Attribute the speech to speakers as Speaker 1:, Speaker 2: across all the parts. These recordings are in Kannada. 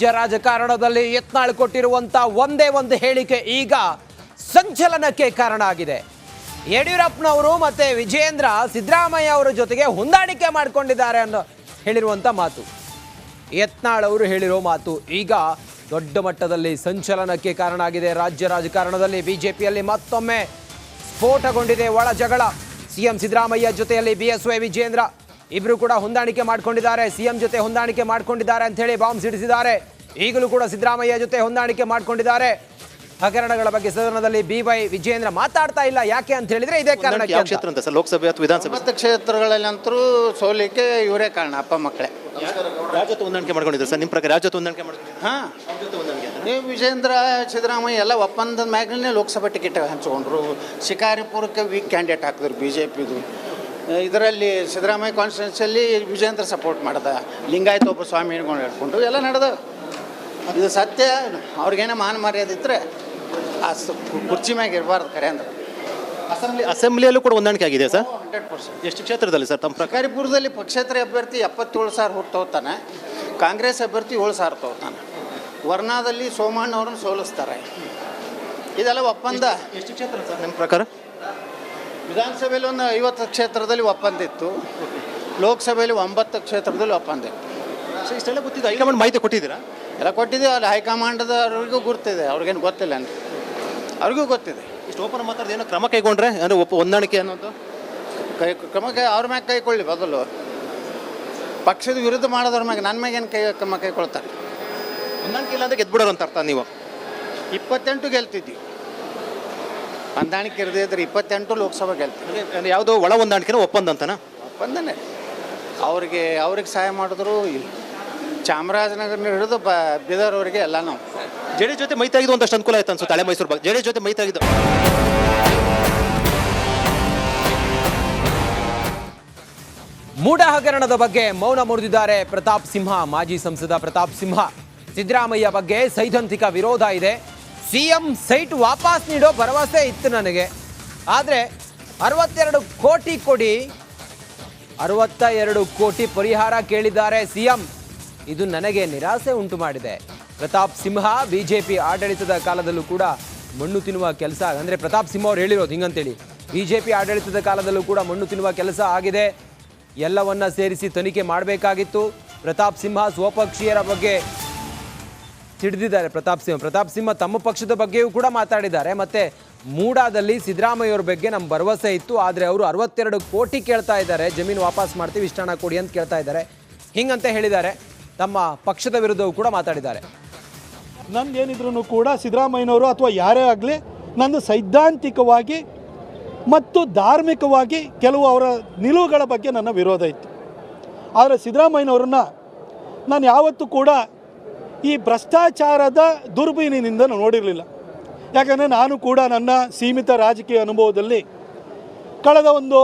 Speaker 1: ರಾಜ್ಯ ರಾಜಕಾರಣದಲ್ಲಿ ಯತ್ನಾಳ್ ಕೊಟ್ಟಿರುವಂತ ಒಂದೇ ಒಂದು ಹೇಳಿಕೆ ಈಗ ಸಂಚಲನಕ್ಕೆ ಕಾರಣ ಆಗಿದೆ. ಯಡಿಯೂರಪ್ಪನವರು ಮತ್ತೆ ವಿಜೇಂದ್ರ ಸಿದ್ದರಾಮಯ್ಯ ಅವರ ಜೊತೆಗೆ ಹೊಂದಾಣಿಕೆ ಮಾಡಿಕೊಂಡಿದ್ದಾರೆ ಅನ್ನೋ ಹೇಳಿರುವಂತ ಮಾತು. ಯತ್ನಾಳ್ ಅವರು ಹೇಳಿರೋ ಮಾತು ಈಗ ದೊಡ್ಡ ಮಟ್ಟದಲ್ಲಿ ಸಂಚಲನಕ್ಕೆ ಕಾರಣ ಆಗಿದೆ. ರಾಜ್ಯ ರಾಜಕಾರಣದಲ್ಲಿ ಬಿಜೆಪಿಯಲ್ಲಿ ಮತ್ತೊಮ್ಮೆ ಸ್ಫೋಟಗೊಂಡಿದೆ ಒಳ ಜಗಳ. ಸಿಎಂ ಸಿದ್ದರಾಮಯ್ಯ ಜೊತೆಯಲ್ಲಿ ಬಿಎಸ್ವೈ ವಿಜೇಂದ್ರ ಇಬ್ರು ಕೂಡ ಹೊಂದಾಣಿಕೆ ಮಾಡ್ಕೊಂಡಿದ್ದಾರೆ. ಸಿಎಂ ಜೊತೆ ಹೊಂದಾಣಿಕೆ ಮಾಡ್ಕೊಂಡಿದ್ದಾರೆ ಅಂತ ಹೇಳಿ ಬಾಂಬ್ ಸಿಡಿಸಿದ್ದಾರೆ. ಈಗಲೂ ಕೂಡ ಸಿದ್ದರಾಮಯ್ಯ ಜೊತೆ ಹೊಂದಾಣಿಕೆ ಮಾಡ್ಕೊಂಡಿದ್ದಾರೆ. ಹಗರಣಗಳ ಬಗ್ಗೆ ಸದನದಲ್ಲಿ ಬಿ ವೈ ವಿಜೇಂದ್ರ ಮಾತಾಡ್ತಾ ಇಲ್ಲ. ಯಾಕೆ ಅಂತ ಹೇಳಿದ್ರೆ ಇದೇ ಕಾರಣ.
Speaker 2: ಕ್ಷೇತ್ರ ಅಂತ ಸರ್? ಲೋಕಸಭೆ ಅಥವಾ ವಿಧಾನಸಭೆ?
Speaker 3: ಕ್ಷೇತ್ರಗಳಲ್ಲಂತರೂ ಸೋಲಿಕೆ ಇವರೇ ಕಾರಣ ಅಪ್ಪ ಮಕ್ಕಳೇ.
Speaker 2: ರಾಜ್ಯತ್ವ ಹೊಂದಾಣಿಕೆ ಮಾಡ್ಕೊಂಡಿದ್ರು ಸರ್. ನಿಮ್ಮ ಪ್ರಕಾರ ರಾಜ್ಯತ್ವ ಹೊಂದಾಣಿಕೆ ಮಾಡ್ಕೊಂಡಿದ್ರು
Speaker 3: ಹಾಂ. ನೀವು ವಿಜೇಂದ್ರ ಸಿದ್ದರಾಮಯ್ಯ ಎಲ್ಲ ಒಪ್ಪಂದದ ಮ್ಯಾಗ್ನೇ ಲೋಕಸಭಾ ಟಿಕೆಟ್ ಹಂಚ್ಕೊಂಡ್ರು. ಶಿಕಾರಿಪುರಕ್ಕೆ ವೀಕ್ ಕ್ಯಾಂಡಿಡೇಟ್ ಹಾಕಿದ್ರು ಬಿ ಜೆ ಪಿದು ಇದರಲ್ಲಿ ಸಿದ್ದರಾಮಯ್ಯ ಕಾನ್ಸ್ಟಿಟ್ಯೂನ್ಸಿಯಲ್ಲಿ ವಿಜಯೇಂದ್ರ ಸಪೋರ್ಟ್ ಮಾಡ್ದ. ಲಿಂಗಾಯತ ಒಬ್ಬ ಸ್ವಾಮಿ ಹಿಡ್ಕೊಂಡು ಹೇಳ್ಕೊಂಡು ಎಲ್ಲ ನಡೆದ ಇದು ಸತ್ಯ. ಅವ್ರಿಗೇನೋ ಮಾನ ಮರ್ಯಾದೆ ಇದ್ದರೆ ಆ ಕುರ್ಚಿ ಮ್ಯಾಗೆ ಇರಬಾರ್ದು ಕರೆ ಅಂದ್ರೆ.
Speaker 2: ಅಸೆಂಬ್ಲಿ ಅಸೆಂಬ್ಲಿಯಲ್ಲೂ ಕೂಡ ಹೊಂದಾಣಿಕೆ ಆಗಿದೆ ಸರ್?
Speaker 3: ಹಂಡ್ರೆಡ್ ಪರ್ಸೆಂಟ್
Speaker 2: ಎಷ್ಟು ಕ್ಷೇತ್ರದಲ್ಲಿ ಸರ್ ತಮ್ಮ
Speaker 3: ಪ್ರಕಾರಿಪುರದಲ್ಲಿ ಪಕ್ಷೇತರ ಅಭ್ಯರ್ಥಿ ಎಪ್ಪತ್ತೇಳು ಸಾವಿರ ಹುಟ್ಟು ತಗೋತಾನೆ. ಕಾಂಗ್ರೆಸ್ ಅಭ್ಯರ್ಥಿ ಏಳು ಸಾವಿರ ತಗೋತಾನೆ. ವರ್ಣಾದಲ್ಲಿ ಸೋಮಣ್ಣ ಅವ್ರನ್ನ ಸೋಲಿಸ್ತಾರೆ. ಇದೆಲ್ಲ ಒಪ್ಪಂದ.
Speaker 2: ಎಷ್ಟು ಕ್ಷೇತ್ರ ಸರ್ ನಿಮ್ಮ ಪ್ರಕಾರ?
Speaker 3: ವಿಧಾನಸಭೆಯಲ್ಲಿ ಒಂದು ಐವತ್ತು ಕ್ಷೇತ್ರದಲ್ಲಿ ಒಪ್ಪಂದ ಇತ್ತು ಲೋಕಸಭೆಯಲ್ಲಿ ಒಂಬತ್ತು ಕ್ಷೇತ್ರದಲ್ಲಿ ಒಪ್ಪಂದ ಇತ್ತು
Speaker 2: ಸೊ ಇಷ್ಟೆಲ್ಲ ಗೊತ್ತಿದೆ ಹೈಕಮಾಂಡ್ ಮಾಹಿತಿ ಕೊಟ್ಟಿದ್ದೀರಾ?
Speaker 3: ಎಲ್ಲ ಕೊಟ್ಟಿದ್ದೀವಿ ಅಲ್ಲಿ ಹೈಕಮಾಂಡದವ್ರಿಗೂ ಗುರ್ತಿದೆ ಅವ್ರಿಗೇನು ಗೊತ್ತಿಲ್ಲ ಅಂತ. ಅವ್ರಿಗೂ ಗೊತ್ತಿದೆ.
Speaker 2: ಇಷ್ಟು ಓಪನ್ ಮಾತಾಡೋದು ಏನೋ ಕ್ರಮ ಕೈಗೊಂಡ್ರೆ ಅಂದರೆ ಒಪ್ಪ ಹೊಂದಾಣಿಕೆ ಅನ್ನೋದು?
Speaker 3: ಕೈ ಕ್ರಮ ಕೈ ಅವ್ರ ಮ್ಯಾಗೆ ಕೈಕೊಳ್ಳಿ ಬದಲು ಪಕ್ಷದ ವಿರುದ್ಧ ಮಾಡೋದ್ರ ಮ್ಯಾಗೆ ನನ್ನ ಮ್ಯಾಗೇನು ಕೈ ಕ್ರಮ ಕೈಕೊಳ್ತಾರೆ?
Speaker 2: ಹೊಂದಾಣಿಕೆ ಇಲ್ಲ ಅಂದರೆ ಗೆದ್ಬಿಡೋರು ಅಂತ ಅರ್ಥ ನೀವು?
Speaker 3: ಇಪ್ಪತ್ತೆಂಟು ಗೆಲ್ತಿದ್ವಿ. ಹೊಂದಾಣಿಕೆ ಇರದಿದ್ರೆ ಇದ್ರೆ ಇಪ್ಪತ್ತೆಂಟು ಲೋಕಸಭಾ ಗೆಲ್ತೀವಿ.
Speaker 2: ಯಾವುದೋ ಒಳ ಹೊಂದಾಣಿಕೆನ ಒಪ್ಪಂದ ಅಂತನಾ?
Speaker 3: ಒಪ್ಪಂದನೆ. ಅವ್ರಿಗೆ ಅವ್ರಿಗೆ ಸಹಾಯ ಮಾಡಿದ್ರು ಇಲ್ಲ. ಚಾಮರಾಜನಗರ ಹಿಡಿದು ಬ ಬೀದರ್ ಅವರಿಗೆ ಎಲ್ಲ ನಾವು.
Speaker 2: ಜೆಡಿ ಜೊತೆ ಮೈತಾಗಿದ್ದು ಒಂದಷ್ಟು ಅನುಕೂಲ ಆಯ್ತು ಅನ್ಸುತ್ತೆ ಹಳೆ ಮೈಸೂರು ಬಗ್ಗೆ ಜೆಡಿ ಜೊತೆ ಮೈತಾಗಿದ್ದು ಮೂಢ
Speaker 1: ಮೂಡ ಹಗರಣದ ಬಗ್ಗೆ ಮೌನ ಮುರಿದಿದ್ದಾರೆ ಪ್ರತಾಪ್ ಸಿಂಹ ಮಾಜಿ ಸಂಸದ ಪ್ರತಾಪ್ ಸಿಂಹ. ಸಿದ್ದರಾಮಯ್ಯ ಬಗ್ಗೆ ಸೈದ್ಧಾಂತಿಕ ವಿರೋಧ ಇದೆ. ಸಿಎಂ ಸೈಟ್ ವಾಪಸ್ ನೀಡೋ ಭರವಸೆ ಇತ್ತು ನನಗೆ. ಆದರೆ ಅರವತ್ತೆರಡು ಕೋಟಿ ಕೊಡಿ ಅರವತ್ತ ಎರಡು ಕೋಟಿ ಪರಿಹಾರ ಕೇಳಿದ್ದಾರೆ ಸಿಎಂ. ಇದು ನನಗೆ ನಿರಾಸೆ ಉಂಟು ಮಾಡಿದೆ. ಪ್ರತಾಪ್ ಸಿಂಹ ಬಿಜೆಪಿ ಆಡಳಿತದ ಕಾಲದಲ್ಲೂ ಕೂಡ ಮಣ್ಣು ತಿನ್ನುವ ಕೆಲಸ, ಅಂದರೆ ಪ್ರತಾಪ್ ಸಿಂಹ ಅವರು ಹೇಳಿರೋದು ಹಿಂಗಂತೇಳಿ. ಬಿ ಜೆ ಪಿ ಆಡಳಿತದ ಕಾಲದಲ್ಲೂ ಕೂಡ ಮಣ್ಣು ತಿನ್ನುವ ಕೆಲಸ ಆಗಿದೆ. ಎಲ್ಲವನ್ನ ಸೇರಿಸಿ ತನಿಖೆ ಮಾಡಬೇಕಾಗಿತ್ತು. ಪ್ರತಾಪ್ ಸಿಂಹ ಸ್ವಪಕ್ಷೀಯರ ಬಗ್ಗೆ ತಿಳಿದಿದ್ದಾರೆ ಪ್ರತಾಪ್ ಸಿಂಹ. ಪ್ರತಾಪ್ ಸಿಂಹ ತಮ್ಮ ಪಕ್ಷದ ಬಗ್ಗೆಯೂ ಕೂಡ ಮಾತಾಡಿದ್ದಾರೆ. ಮತ್ತೆ ಮೂಡಾದಲ್ಲಿ ಸಿದ್ದರಾಮಯ್ಯವ್ರ ಬಗ್ಗೆ ನಮ್ಮ ಭರವಸೆ ಇತ್ತು. ಆದರೆ ಅವರು ಅರವತ್ತೆರಡು ಕೋಟಿ ಕೇಳ್ತಾ ಇದ್ದಾರೆ. ಜಮೀನು ವಾಪಸ್ ಮಾಡ್ತೀವಿ ಇಷ್ಟ ಕೊಡಿ ಅಂತ ಕೇಳ್ತಾ ಇದ್ದಾರೆ. ಹಿಂಗಂತ ಹೇಳಿದ್ದಾರೆ. ತಮ್ಮ ಪಕ್ಷದ ವಿರುದ್ಧವೂ ಕೂಡ ಮಾತಾಡಿದ್ದಾರೆ.
Speaker 4: ನಂದೇನಿದ್ರು ಕೂಡ ಸಿದ್ದರಾಮಯ್ಯನವರು ಅಥವಾ ಯಾರೇ ಆಗಲಿ ನಂದು ಸೈದ್ಧಾಂತಿಕವಾಗಿ ಮತ್ತು ಧಾರ್ಮಿಕವಾಗಿ ಕೆಲವು ಅವರ ನಿಲುವುಗಳ ಬಗ್ಗೆ ನನ್ನ ವಿರೋಧ ಇತ್ತು. ಆದರೆ ಸಿದ್ದರಾಮಯ್ಯನವ್ರನ್ನ ನಾನು ಯಾವತ್ತೂ ಕೂಡ ಈ ಭ್ರಷ್ಟಾಚಾರದ ದುರ್ಬೀನಿನಿಂದ ನಾನು ನೋಡಿರಲಿಲ್ಲ. ಯಾಕಂದರೆ ನಾನು ಕೂಡ ನನ್ನ ಸೀಮಿತ ರಾಜಕೀಯ ಅನುಭವದಲ್ಲಿ ಕಳೆದ ಒಂದು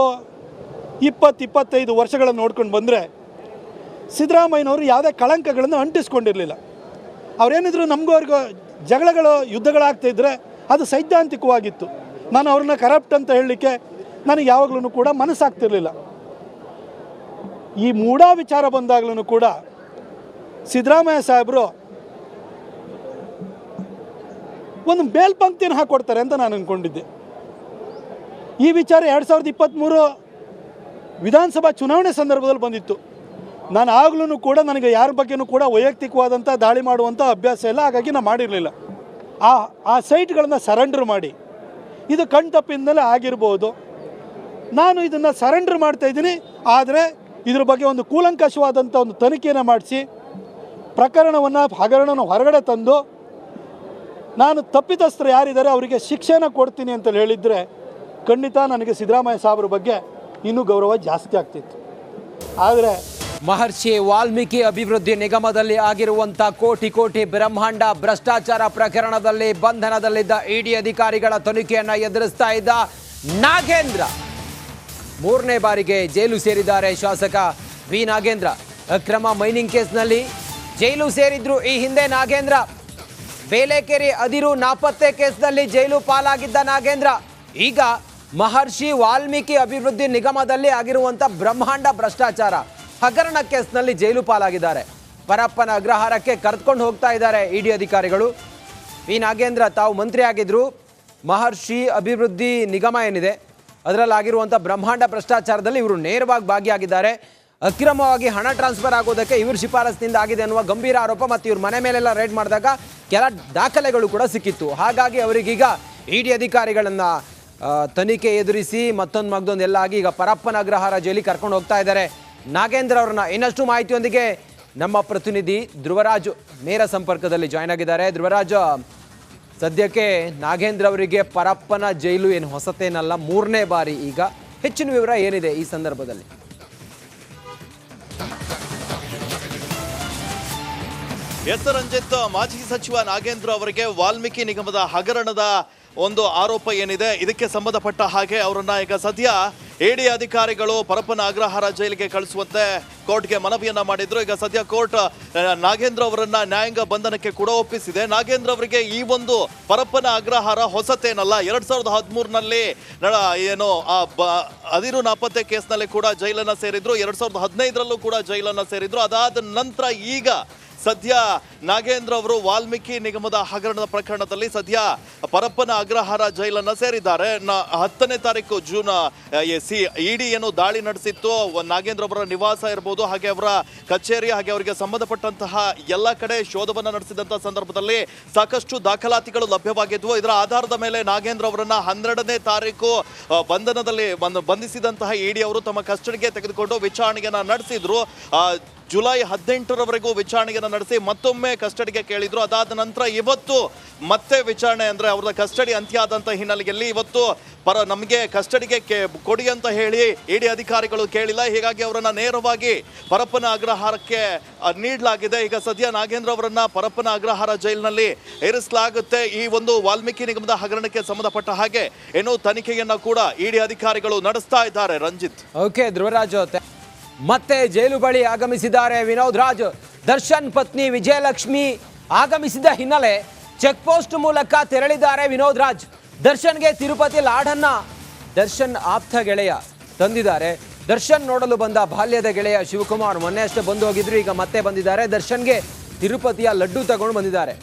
Speaker 4: ಇಪ್ಪತ್ತು ಇಪ್ಪತ್ತೈದು ವರ್ಷಗಳನ್ನು ನೋಡ್ಕೊಂಡು ಬಂದರೆ ಸಿದ್ದರಾಮಯ್ಯನವರು ಯಾವುದೇ ಕಳಂಕಗಳನ್ನು ಅಂಟಿಸ್ಕೊಂಡಿರಲಿಲ್ಲ. ಅವರೇನಿದ್ರು ನಮಗೂ ಅವ್ರಿಗೂ ಜಗಳಗಳು, ಯುದ್ಧಗಳಾಗ್ತಾ ಇದ್ದರೆ ಅದು ಸೈದ್ಧಾಂತಿಕವಾಗಿತ್ತು. ನಾನು ಅವ್ರನ್ನ ಕರಪ್ಟ್ ಅಂತ ಹೇಳಲಿಕ್ಕೆ ನನಗೆ ಯಾವಾಗಲೂ ಕೂಡ ಮನಸ್ಸಾಗ್ತಿರಲಿಲ್ಲ. ಈ ಮೂಢ ವಿಚಾರ ಬಂದಾಗಲೂ ಕೂಡ ಸಿದ್ದರಾಮಯ್ಯ ಸಾಹೇಬರು ಒಂದು ಮೇಲ್ಪಂಕ್ತಿಯನ್ನು ಹಾಕ್ಕೊಡ್ತಾರೆ ಅಂತ ನಾನು ಅಂದ್ಕೊಂಡಿದ್ದೆ ಈ ವಿಚಾರ ಎರಡು ಸಾವಿರದ ಇಪ್ಪತ್ತ್ಮೂರು ವಿಧಾನಸಭಾ ಚುನಾವಣೆ ಸಂದರ್ಭದಲ್ಲಿ ಬಂದಿತ್ತು. ನಾನು ಆಗಲೂ ಕೂಡ ನನಗೆ ಯಾರ ಬಗ್ಗೆಯೂ ಕೂಡ ವೈಯಕ್ತಿಕವಾದಂಥ ದಾಳಿ ಮಾಡುವಂಥ ಅಭ್ಯಾಸ ಇಲ್ಲ, ಹಾಗಾಗಿ ನಾನು ಮಾಡಿರಲಿಲ್ಲ. ಆ ಆ ಸೈಟ್ಗಳನ್ನು ಸರೆಂಡರ್ ಮಾಡಿ. ಇದು ಕಣ್ತಪ್ಪಿಂದಲೇ ಆಗಿರ್ಬೋದು. ನಾನು ಇದನ್ನು ಸರೆಂಡರ್ ಮಾಡ್ತಾ ಇದ್ದೀನಿ. ಆದರೆ ಇದ್ರ ಬಗ್ಗೆ ಒಂದು ಕೂಲಂಕಷವಾದಂಥ ಒಂದು ತನಿಖೆಯನ್ನು ಮಾಡಿಸಿ, ಪ್ರಕರಣವನ್ನು ಹಗರಣವನ್ನು ಹೊರಗಡೆ ತಂದು ನಾನು ತಪ್ಪಿತಸ್ಥರು ಯಾರಿದ್ದಾರೆ ಅವರಿಗೆ ಶಿಕ್ಷೆನ ಕೊಡ್ತೀನಿ ಅಂತ ಹೇಳಿದರೆ ಖಂಡಿತ ನನಗೆ ಸಿದ್ದರಾಮಯ್ಯ ಸಾಹಬ್ರ ಬಗ್ಗೆ ಇನ್ನೂ ಗೌರವ ಜಾಸ್ತಿ ಆಗ್ತಿತ್ತು. ಆದರೆ
Speaker 1: ಮಹರ್ಷಿ ವಾಲ್ಮೀಕಿ ಅಭಿವೃದ್ಧಿ ನಿಗಮದಲ್ಲಿ ಆಗಿರುವಂಥ ಕೋಟಿ ಕೋಟಿ ಬ್ರಹ್ಮಾಂಡ ಭ್ರಷ್ಟಾಚಾರ ಪ್ರಕರಣದಲ್ಲಿ ಬಂಧನದಲ್ಲಿದ್ದ ಇಡಿ ಅಧಿಕಾರಿಗಳ ತನಿಖೆಯನ್ನು ಎದುರಿಸ್ತಾ ಇದ್ದ ನಾಗೇಂದ್ರ. ಮೂರನೇ ಬಾರಿಗೆ ಜೈಲು ಸೇರಿದ್ದಾರೆ ಶಾಸಕ ವಿ ನಾಗೇಂದ್ರ. ಅಕ್ರಮ ಮೈನಿಂಗ್ ಕೇಸ್ನಲ್ಲಿ ಜೈಲು ಸೇರಿದ್ರು ಈ ಹಿಂದೆ ನಾಗೇಂದ್ರ. ಬೇಲೆಕೆರೆ ಅದಿರು ನಾಪತ್ತೆ ಕೇಸ್ನಲ್ಲಿ ಜೈಲು ಪಾಲಾಗಿದ್ದ ನಾಗೇಂದ್ರ. ಈಗ ಮಹರ್ಷಿ ವಾಲ್ಮೀಕಿ ಅಭಿವೃದ್ಧಿ ನಿಗಮದಲ್ಲಿ ಆಗಿರುವಂತ ಬ್ರಹ್ಮಾಂಡ ಭ್ರಷ್ಟಾಚಾರ ಹಗರಣ ಕೇಸ್ನಲ್ಲಿ ಜೈಲು ಪಾಲಾಗಿದ್ದಾರೆ. ಪರಪ್ಪನ ಅಗ್ರಹಾರಕ್ಕೆ ಕರೆದುಕೊಂಡು ಹೋಗ್ತಾ ಇದ್ದಾರೆ ಇಡಿ ಅಧಿಕಾರಿಗಳು. ಈ ನಾಗೇಂದ್ರ, ತಾವು ಮಂತ್ರಿ ಆಗಿದ್ರು ಮಹರ್ಷಿ ಅಭಿವೃದ್ಧಿ ನಿಗಮ ಏನಿದೆ? ಅದರಲ್ಲಾಗಿರುವಂಥ ಬ್ರಹ್ಮಾಂಡ ಭ್ರಷ್ಟಾಚಾರದಲ್ಲಿ ಇವರು ನೇರವಾಗಿ ಭಾಗಿಯಾಗಿದ್ದಾರೆ. ಅಕ್ರಮವಾಗಿ ಹಣ ಟ್ರಾನ್ಸ್ಫರ್ ಆಗೋದಕ್ಕೆ ಇವ್ರ ಶಿಫಾರಸ್ನಿಂದ ಆಗಿದೆ ಅನ್ನುವ ಗಂಭೀರ ಆರೋಪ ಮತ್ತು ಇವ್ರ ಮನೆ ಮೇಲೆಲ್ಲ ರೈಡ್ ಮಾಡಿದಾಗ ಕೆಲ ದಾಖಲೆಗಳು ಕೂಡ ಸಿಕ್ಕಿತ್ತು. ಹಾಗಾಗಿ ಅವರಿಗೀಗ ಇಡಿ ಅಧಿಕಾರಿಗಳನ್ನ ತನಿಖೆ ಎದುರಿಸಿ ಮತ್ತೊಂದು ಮಗದೊಂದು ಎಲ್ಲ ಆಗಿ ಈಗ ಪರಪ್ಪನ ಅಗ್ರಹಾರ ಜೈಲಿಗೆ ಕರ್ಕೊಂಡು ಹೋಗ್ತಾ ಇದ್ದಾರೆ. ನಾಗೇಂದ್ರ ಅವ್ರನ್ನ ಇನ್ನಷ್ಟು ಮಾಹಿತಿಯೊಂದಿಗೆ ನಮ್ಮ ಪ್ರತಿನಿಧಿ ಧ್ರುವರಾಜ್ ನೇರ ಸಂಪರ್ಕದಲ್ಲಿ ಜಾಯ್ನ್ ಆಗಿದ್ದಾರೆ. ಧ್ರುವರಾಜ್, ಸದ್ಯಕ್ಕೆ ನಾಗೇಂದ್ರ ಅವರಿಗೆ ಪರಪ್ಪನ ಜೈಲು ಏನು ಹೊಸತೇನಲ್ಲ, ಮೂರನೇ ಬಾರಿ ಈಗ ಹೆಚ್ಚಿನ ವಿವರ ಏನಿದೆ ಈ ಸಂದರ್ಭದಲ್ಲಿ?
Speaker 5: ಎಸ್ ರಂಜಿತ್, ಮಾಜಿ ಸಚಿವ ನಾಗೇಂದ್ರ ಅವರಿಗೆ ವಾಲ್ಮೀಕಿ ನಿಗಮದ ಹಗರಣದ ಒಂದು ಆರೋಪ ಏನಿದೆ, ಇದಕ್ಕೆ ಸಂಬಂಧಪಟ್ಟ ಹಾಗೆ ಅವರನ್ನ ಈಗ ಸದ್ಯ ಇಡಿ ಅಧಿಕಾರಿಗಳು ಪರಪ್ಪನ ಅಗ್ರಹಾರ ಜೈಲಿಗೆ ಕಳಿಸುವಂತೆ ಕೋರ್ಟ್ಗೆ ಮನವಿಯನ್ನ ಮಾಡಿದ್ರು. ಈಗ ಸದ್ಯ ಕೋರ್ಟ್ ನಾಗೇಂದ್ರ ಅವರನ್ನ ನ್ಯಾಯಾಂಗ ಬಂಧನಕ್ಕೆ ಕೂಡ ಒಪ್ಪಿಸಿದೆ. ನಾಗೇಂದ್ರ ಅವರಿಗೆ ಈ ಒಂದು ಪರಪ್ಪನ ಅಗ್ರಹಾರ ಹೊಸತೇನಲ್ಲ, ಎರಡ್ ಸಾವಿರದ ಹದಿಮೂರಿನಲ್ಲಿ ಏನು, ಆ ಅದಿರು ನಾಪತ್ತೆ ಕೇಸ್ನಲ್ಲಿ ಕೂಡ ಜೈಲನ್ನ ಸೇರಿದ್ರು, ಎರಡ್ ಸಾವಿರದ ಹದಿನೈದರಲ್ಲೂ ಕೂಡ ಜೈಲನ್ನ ಸೇರಿದ್ರು. ಅದಾದ ನಂತರ ಈಗ ಸದ್ಯ ನಾಗೇಂದ್ರ ಅವರು ವಾಲ್ಮೀಕಿ ನಿಗಮದ ಹಗರಣದ ಪ್ರಕರಣದಲ್ಲಿ ಸದ್ಯ ಪರಪ್ಪನ ಅಗ್ರಹಾರ ಜೈಲನ್ನು ಸೇರಿದ್ದಾರೆ. ಹತ್ತನೇ ತಾರೀಕು ಜೂನ್ ಸಿ ಇಡಿ ಏನು ದಾಳಿ ನಡೆಸಿತ್ತು. ನಾಗೇಂದ್ರ ಅವರ ನಿವಾಸ ಇರ್ಬೋದು, ಹಾಗೆ ಅವರ ಕಚೇರಿ, ಹಾಗೆ ಅವರಿಗೆ ಸಂಬಂಧಪಟ್ಟಂತಹ ಎಲ್ಲ ಕಡೆ ಶೋಧವನ್ನು ನಡೆಸಿದಂತಹ ಸಂದರ್ಭದಲ್ಲಿ ಸಾಕಷ್ಟು ದಾಖಲಾತಿಗಳು ಲಭ್ಯವಾಗಿದ್ವು. ಇದರ ಆಧಾರದ ಮೇಲೆ ನಾಗೇಂದ್ರ ಅವರನ್ನ ಹನ್ನೆರಡನೇ ತಾರೀಕು ಬಂಧನದಲ್ಲಿ ಬಂಧಿಸಿದಂತಹ ಇಡಿ ಅವರು ತಮ್ಮ ಕಸ್ಟಡಿಗೆ ತೆಗೆದುಕೊಂಡು ವಿಚಾರಣೆಯನ್ನು ನಡೆಸಿದ್ರು. ಜುಲೈ ಹದಿನೆಂಟರವರೆಗೂ ವಿಚಾರಣೆಯನ್ನು ನಡೆಸಿ ಮತ್ತೊಮ್ಮೆ ಕಸ್ಟಡಿಗೆ ಕೇಳಿದ್ರು. ಅದಾದ ನಂತರ ಇವತ್ತು ಮತ್ತೆ ವಿಚಾರಣೆ ಅಂದ್ರೆ ಅವರ ಕಸ್ಟಡಿ ಅಂತ್ಯ ಆದಂತ ಹಿನ್ನೆಲೆಯಲ್ಲಿ ಇವತ್ತು ಪರ ನಮಗೆ ಕಸ್ಟಡಿಗೆ ಕೇ ಕೊಡಿ ಅಂತ ಹೇಳಿ ಇಡಿ ಅಧಿಕಾರಿಗಳು ಕೇಳಿಲ್ಲ. ಹೀಗಾಗಿ ಅವರನ್ನ ನೇರವಾಗಿ ಪರಪ್ಪನ ಅಗ್ರಹಾರಕ್ಕೆ ನೀಡಲಾಗಿದೆ. ಈಗ ಸದ್ಯ ನಾಗೇಂದ್ರ ಅವರನ್ನ ಪರಪ್ಪನ ಅಗ್ರಹಾರ ಜೈಲಿನಲ್ಲಿ ಇರಿಸಲಾಗುತ್ತೆ. ಈ ಒಂದು ವಾಲ್ಮೀಕಿ ನಿಗಮದ ಹಗರಣಕ್ಕೆ ಸಂಬಂಧಪಟ್ಟ ಹಾಗೆ ಏನು ತನಿಖೆಯನ್ನ ಕೂಡ ಇಡಿ ಅಧಿಕಾರಿಗಳು ನಡೆಸ್ತಾ ಇದ್ದಾರೆ. ರಂಜಿತ್.
Speaker 1: ಓಕೆ, ಧ್ರುವರಾಜ್ ಮತ್ತೆ ಜೈಲು ಬಳಿ ಆಗಮಿಸಿದ್ದಾರೆ ವಿನೋದ್ ರಾಜ್. ದರ್ಶನ್ ಪತ್ನಿ ವಿಜಯಲಕ್ಷ್ಮಿ ಆಗಮಿಸಿದ ಹಿನ್ನೆಲೆ ಚೆಕ್ ಪೋಸ್ಟ್ ಮೂಲಕ ತೆರಳಿದ್ದಾರೆ ವಿನೋದ್ ರಾಜ್. ದರ್ಶನ್ಗೆ ತಿರುಪತಿ ಲಾಡನ್ನ ದರ್ಶನ್ ಆಪ್ತ ಗೆಳೆಯ ತಂದಿದ್ದಾರೆ. ದರ್ಶನ್ ನೋಡಲು ಬಂದ ಬಾಲ್ಯದ ಗೆಳೆಯ ಶಿವಕುಮಾರ್ ಮೊನ್ನೆ ಅಷ್ಟೇ ಬಂದು ಹೋಗಿದ್ರು, ಈಗ ಮತ್ತೆ ಬಂದಿದ್ದಾರೆ. ದರ್ಶನ್ಗೆ ತಿರುಪತಿಯ ಲಡ್ಡು ತಗೊಂಡು ಬಂದಿದ್ದಾರೆ.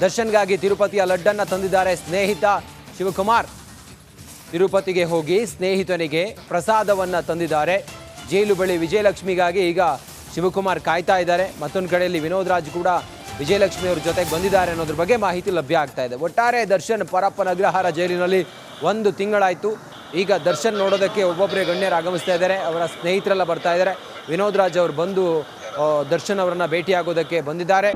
Speaker 1: ದರ್ಶನ್ಗಾಗಿ ತಿರುಪತಿಯ ಲಡ್ಡನ್ನ ತಂದಿದ್ದಾರೆ ಸ್ನೇಹಿತ ಶಿವಕುಮಾರ್. ತಿರುಪತಿಗೆ ಹೋಗಿ ಸ್ನೇಹಿತನಿಗೆ ಪ್ರಸಾದವನ್ನ ತಂದಿದ್ದಾರೆ. ಜೈಲು ಬಳಿ ವಿಜಯಲಕ್ಷ್ಮಿಗಾಗಿ ಈಗ ಶಿವಕುಮಾರ್ ಕಾಯ್ತಾ ಇದ್ದಾರೆ. ಮತ್ತೊಂದು ಕಡೆಯಲ್ಲಿ ವಿನೋದ್ ರಾಜ್ ಕೂಡ ವಿಜಯಲಕ್ಷ್ಮಿ ಅವ್ರ ಜೊತೆಗೆ ಬಂದಿದ್ದಾರೆ ಅನ್ನೋದ್ರ ಬಗ್ಗೆ ಮಾಹಿತಿ ಲಭ್ಯ ಆಗ್ತಾ ಇದೆ. ಒಟ್ಟಾರೆ ದರ್ಶನ್ ಪರಪ್ಪನ ಅಗ್ರಹಾರ ಜೈಲಿನಲ್ಲಿ ಒಂದು ತಿಂಗಳಾಯಿತು. ಈಗ ದರ್ಶನ್ ನೋಡೋದಕ್ಕೆ ಒಬ್ಬೊಬ್ಬರೇ ಗಣ್ಯರು ಆಗಮಿಸ್ತಾ ಇದ್ದಾರೆ. ಅವರ ಸ್ನೇಹಿತರೆಲ್ಲ ಬರ್ತಾ ಇದ್ದಾರೆ. ವಿನೋದ್ ರಾಜ್ ಅವರು ಬಂದು ದರ್ಶನ್ ಅವರನ್ನು ಭೇಟಿಯಾಗೋದಕ್ಕೆ ಬಂದಿದ್ದಾರೆ.